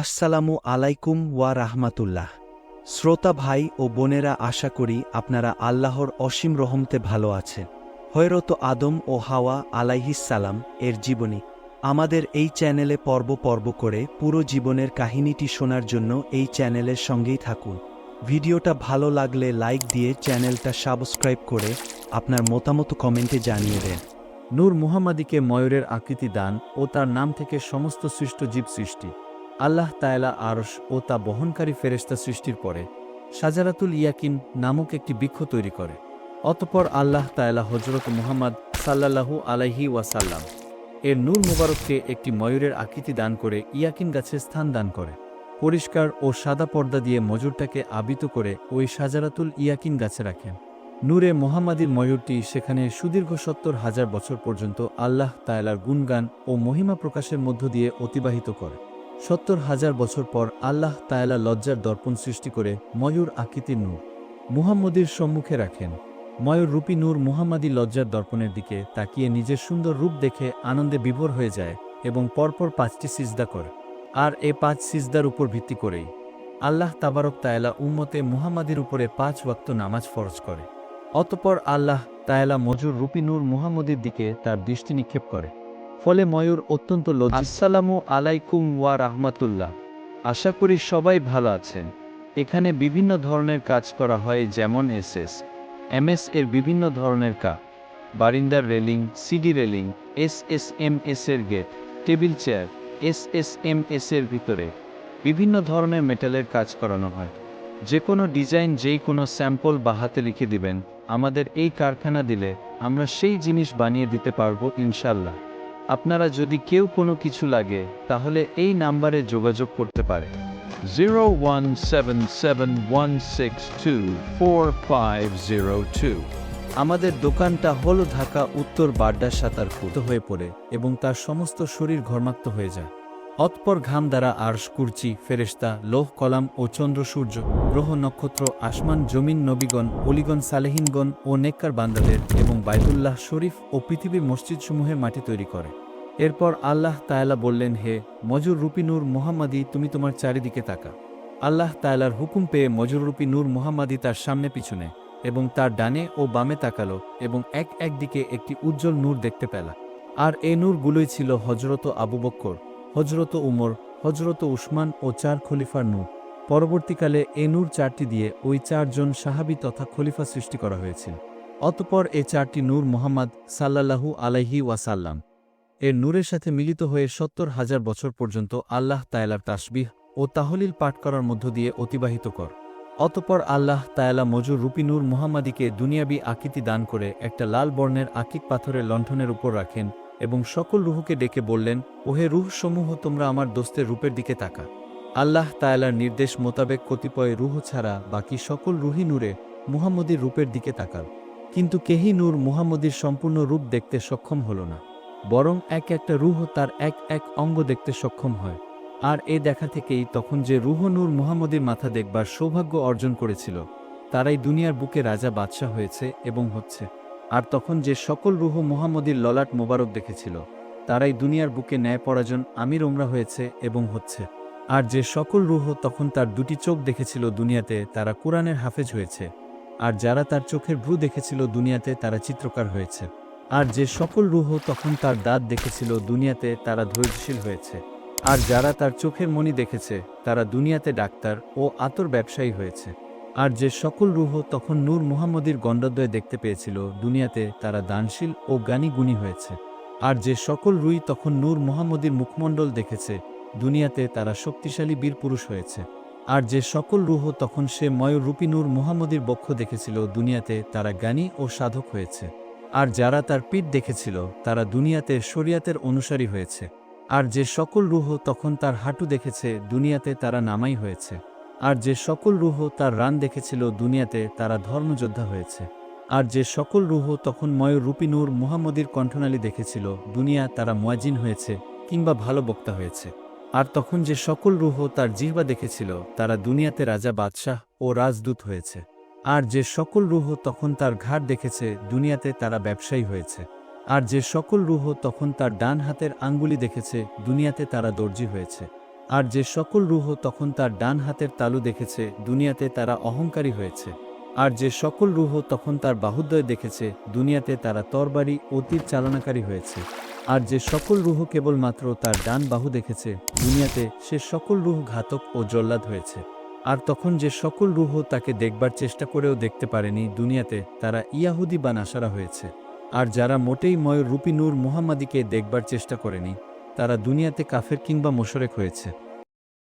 আসসালামু আলাইকুম ওয়া রাহমাতুল্লাহ। শ্রোতা ভাই ও বোনেরা, আশা করি আপনারা আল্লাহর অসীম রহমতে ভালো আছেন। হয়রত আদম ও হাওয়া আলাইহিসালাম এর জীবনী। আমাদের এই চ্যানেলে পর্ব পর্ব করে পুরো জীবনের কাহিনীটি শোনার জন্য এই চ্যানেলের সঙ্গেই থাকুন। ভিডিওটা ভালো লাগলে লাইক দিয়ে চ্যানেলটা সাবস্ক্রাইব করে আপনার মতামত কমেন্টে জানিয়ে দেন। নূর মুহাম্মাদিকে ময়ূরের আকৃতি দান ও তার নাম থেকে সমস্ত সৃষ্ট জীব সৃষ্টি। আল্লাহ তায়লা আরশ ও তা বহনকারী ফেরেশতা সৃষ্টির পরে সাজারাতুল ইয়াকিন নামক একটি বৃক্ষ তৈরি করে। অতপর আল্লাহ তায়লা হজরত মুহাম্মদ সাল্লাল্লাহু আলাইহি ওয়াসাল্লাম এর নূর মুবারককে একটি ময়ূরের আকৃতি দান করে ইয়াকিন গাছে স্থান দান করে। পরিষ্কার ও সাদা পর্দা দিয়ে মজুরটাকে আবিত করে ওই সাজারাতুল ইয়াকিন গাছে রাখেন। নূরে মোহাম্মদীর ময়ূরটি সেখানে সুদীর্ঘ সত্তর হাজার বছর পর্যন্ত আল্লাহ তায়লার গুণগান ও মহিমা প্রকাশের মধ্য দিয়ে অতিবাহিত করে। সত্তর হাজার বছর পর আল্লাহ তায়লা লজ্জার দর্পণ সৃষ্টি করে ময়ূর আকৃতির নূর মুহাম্মদীর সম্মুখে রাখেন। ময়ূর রূপী নূর মুহাম্মাদী লজ্জার দর্পণের দিকে তাকিয়ে নিজের সুন্দর রূপ দেখে আনন্দে বিভোর হয়ে যায় এবং পরপর পাঁচটি সিজদা করে। আর এ পাঁচ সিজদার উপর ভিত্তি করেই আল্লাহ তাবারক তায়লা উম্মতে মুহাম্মাদির উপরে পাঁচ ওয়াক্ত নামাজ ফরজ করে। অতপর আল্লাহ তায়লা মজুর রূপী নূর মুহাম্মদের দিকে তার দৃষ্টি নিক্ষেপ করে। ফলে ময়ূর অত্যন্ত আসসালামু আলাইকুম ওয়া রাহমাতুল্লাহ। আশা করি সবাই ভালো আছেন। এখানে বিভিন্ন ধরনের কাজ করা হয় যেমন এস এসএস এমএস এর বিভিন্ন ধরনের কা, বারিন্দার railing, CD railing, S S M S এর gate, table chair, S S M S এর ভিতরে বিভিন্ন ধরনের মেটালের কাজ করানো হয়। যে কোনো ডিজাইন যেই কোনো স্যাম্পল বা হাতে লিখে দিবেন, আমাদের এই কারখানা দিলে আমরা সেই জিনিস বানিয়ে দিতে পারব ইনশাল্লাহ আপনারা যদি কেউ কোনো কিছু লাগে, তাহলে এই নাম্বারে যোগাযোগ করতে পারে। Zero one seven seven one six two four five zero two. আমাদের দোকানটা হলো ঢাকা উত্তর বাড্ডা সাঁতার হয়ে পড়ে এবং তার সমস্ত শরীর ঘর্মাক্ত হয়ে যায়। অতপর ঘাম দ্বারা আরশ কুর্চি, ফেরেশতা, লোহ, কলাম ও চন্দ্র সূর্য, গ্রহ, নক্ষত্র, আসমান, জমিন, নবীগণ, অলিগণ, সালেহিনগণ ও নেককার বান্দাদের এবং বাইতুল্লাহ শরীফ ও পৃথিবীর মসজিদসমূহে মাটি তৈরি করে। এরপর আল্লাহ তায়ালা বললেন, হে মজুর রূপী নূর মোহাম্মদী, তুমি তোমার চারিদিকে তাকা। আল্লাহ তায়ালার হুকুম পেয়ে মজুররূপী নূর মোহাম্মদী তার সামনে পিছনে এবং তার ডানে ও বামে তাকালো এবং এক এক দিকে একটি উজ্জ্বল নূর দেখতে পেলা। আর এ নূরগুলোই ছিল হজরত আবু বক্কর হজরত উমর হজরত উসমান ও চার খলিফার নূর। পরবর্তীকালে এ নূর চারটি দিয়ে ওই চারজন সাহাবি তথা খলিফা সৃষ্টি করা হয়েছিল। অতপর এ চারটি নূর মোহাম্মদ সাল্লাল্লাহু আলাইহি ওয়াসাল্লাম। এর নূরের সাথে মিলিত হয়ে সত্তর হাজার বছর পর্যন্ত আল্লাহ তায়ালার তাসবিহ ও তাহলিল পাঠ করার মধ্য দিয়ে অতিবাহিত কর। অতপর আল্লাহ তায়ালা মজুর রূপী নূর মুহাম্মাদিকে দুনিয়াবি আকৃতি দান করে একটা লাল বর্ণের আকিক পাথরের লণ্ঠনের উপর রাখেন এবং সকল রুহুকে ডেকে বললেন, ওহে রুহসমূহ, তোমরা আমার দোস্তের রূপের দিকে তাকা। আল্লাহ তায়ালার নির্দেশ মোতাবেক কতিপয় রুহ ছাড়া বাকি সকল রুহি নূরে মুহাম্মদীর রূপের দিকে তাকাল। কিন্তু কেহি নূর মুহাম্মদীর সম্পূর্ণ রূপ দেখতে সক্ষম হল না, বরং এক একটা রুহ তার এক এক অঙ্গ দেখতে সক্ষম হয়। আর এ দেখা থেকেই তখন যে রুহ নূর মুহাম্মদীর মাথা দেখবার সৌভাগ্য অর্জন করেছিল, তারাই দুনিয়ার বুকে রাজা, বাদশাহ হয়েছে এবং হচ্ছে। আর তখন যে সকল রুহ মুহাম্মদীর ললাট মোবারক দেখেছিল, তারাই দুনিয়ার বুকে ন্যায় পরাজন আমির ওমরা হয়েছে এবং হচ্ছে। আর যে সকল রুহ তখন তার দুটি চোখ দেখেছিল দুনিয়াতে, তারা কোরআনের হাফেজ হয়েছে। আর যারা তার চোখের ভ্রু দেখেছিল দুনিয়াতে, তারা চিত্রকার হয়েছে। আর যে সকল রুহ তখন তার দাঁত দেখেছিল দুনিয়াতে, তারা ধৈর্যশীল হয়েছে। আর যারা তার চোখের মণি দেখেছে, তারা দুনিয়াতে ডাক্তার ও আতর ব্যবসায়ী হয়েছে। আর যে সকল রুহ তখন নূর মুহাম্মদীর গণ্ডদ্বয় দেখতে পেয়েছিল, দুনিয়াতে তারা দানশীল ও জ্ঞানী গুণী হয়েছে। আর যে সকল রুই তখন নূর মুহাম্মদীর মুখমণ্ডল দেখেছে, দুনিয়াতে তারা শক্তিশালী বীর পুরুষ হয়েছে। আর যে সকল রুহ তখন সে ময়ূরূপী নূর মুহাম্মদীর বক্ষ দেখেছিল, দুনিয়াতে তারা জ্ঞানী ও সাধক হয়েছে। আর যারা তার পিঠ দেখেছিল, তারা দুনিয়াতে শরিয়াতের অনুসারী হয়েছে। আর যে সকল রুহ তখন তার হাঁটু দেখেছে, দুনিয়াতে তারা নামাই হয়েছে। আর যে সকল রুহ তার রান দেখেছিল দুনিয়াতে, তারা ধর্মযোদ্ধা হয়েছে। আর যে সকল রুহ তখন ময়ূর রূপী নূর মুহাম্মদীর কণ্ঠনালী দেখেছিল, দুনিয়া তারা মুয়াজিন হয়েছে কিংবা ভালো বক্তা হয়েছে। আর তখন যে সকল রুহ তার জিহ্বা দেখেছিল, তারা দুনিয়াতে রাজা বাদশাহ ও রাজদূত হয়েছে। আর যে সকল রুহ তখন তার ঘাট দেখেছে, দুনিয়াতে তারা ব্যবসায়ী হয়েছে। আর যে সকল রুহ তখন তার ডান হাতের আঙ্গুলি দেখেছে, দুনিয়াতে তারা দর্জি হয়েছে। আর যে সকল রুহ তখন তার ডান হাতের তালু দেখেছে, দুনিয়াতে তারা অহংকারী হয়েছে। আর যে সকল রুহ তখন তার বাহুদ্বয় দেখেছে, দুনিয়াতে তারা তরবারি ও তীর চালনাকারী হয়েছে। আর যে সকল রুহ কেবলমাত্র তার ডান বাহু দেখেছে, দুনিয়াতে সে সকল রুহ ঘাতক ও জল্লাদ হয়েছে। আর তখন যে সকল রুহ তাকে দেখবার চেষ্টা করেও দেখতে পারেনি, দুনিয়াতে তারা ইয়াহুদি বা নাসারা হয়েছে। আর যারা মোটেই ময় রূপী নূর মুহাম্মাদিকে দেখবার চেষ্টা করেনি তারা দুনিয়াতে কাফের কিংবা মোশরেক হয়েছে।